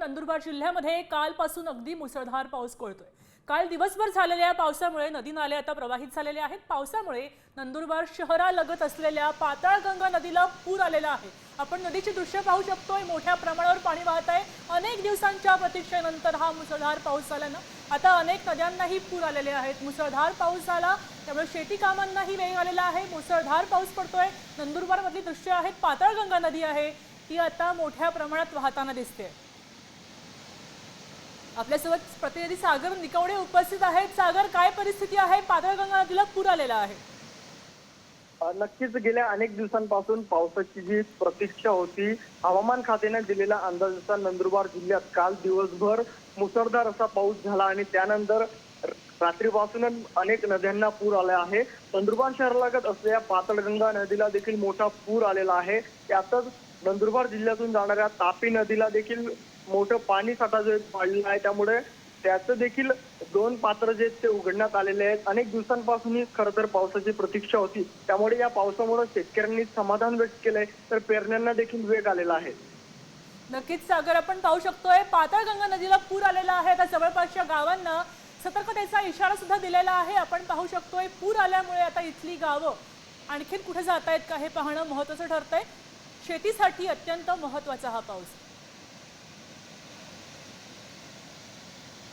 नंदुरबार जिल्ह्यामध्ये कालपासून अगदी मुसळधार पाऊस कोळतोय. काल दिवसभर झालेल्या पावसामुळे नदी नाले आता प्रवाहित झालेले आहेत. पावसामुळे नंदुरबार शहरालगत असलेल्या पाताळगंगा नदीला पूर आलेला आहे. आपण नदीची दृश्य पाहू शकतोय. मोठ्या प्रमाणावर पाणी वाहत आहे. अनेक दिवसांच्या प्रतीक्षेनंतर हा मुसळधार पाऊस झाल्यानं आता अनेक नद्यांनाही पूर आलेले आहेत. मुसळधार पाऊस झाला त्यामुळे शेती कामांनाही वेग आलेला आहे. मुसळधार पाऊस पडतोय. नंदुरबारमधली दृश्य आहेत. पाताळगंगा नदी आहे. ती आता मोठ्या प्रमाणात वाहताना दिसते आपल्यासोबत प्रतिनिधी सागर निकवडे उपस्थित आहेत. सागर काय परिस्थिती आहे? पाताळगंगा नदीला पूर आलेला आहे. नक्कीच गेल्या अनेक दिवसांपासून पावसाची जी प्रतीक्षा होती हवामान खात्याने दिलेल्या अंदाजानुसार नंदुरबार जिल्ह्यात काल दिवसभर मुसळधार असा पाऊस झाला आणि त्यानंतर र- रात्रीपासूनच अनेक नद्यांना पूर आला आहे. नंदुरबार शहरालगत असलेल्या पातळगंगा नदीला देखील मोठा पूर आलेला आहे. त्यातच नंदुरबार जिल्ह्यातून जाणाऱ्या तापी नदीला देखील मोठं पाणी साठा जो आहे वाढलेला आहे त्यामुळे त्याचं देखील दोन पात्र जे आहेत ते उघडण्यात आलेले आहेत. अनेक दिवसांपासून ही खरं तर पावसाची प्रतीक्षा होती. त्यामुळे या पावसामुळे शेतकऱ्यांनी समाधान व्यक्त केलंय तर पेरण्यांना देखील वेग आलेला आहे. नक्कीच सागर आपण पाहू शकतोय पाताळगंगा नदीला पूर आलेला आहे. आता जवळपासच्या गावांना सतर्कतेचा इशारा सुद्धा दिलेला आहे. आपण पाहू शकतोय पूर आल्यामुळे आता इथली गावं आणखीन कुठे जात आहेत का हे पाहणं महत्वाचं ठरतंय. शेतीसाठी अत्यंत महत्त्वाचा हा पाऊस.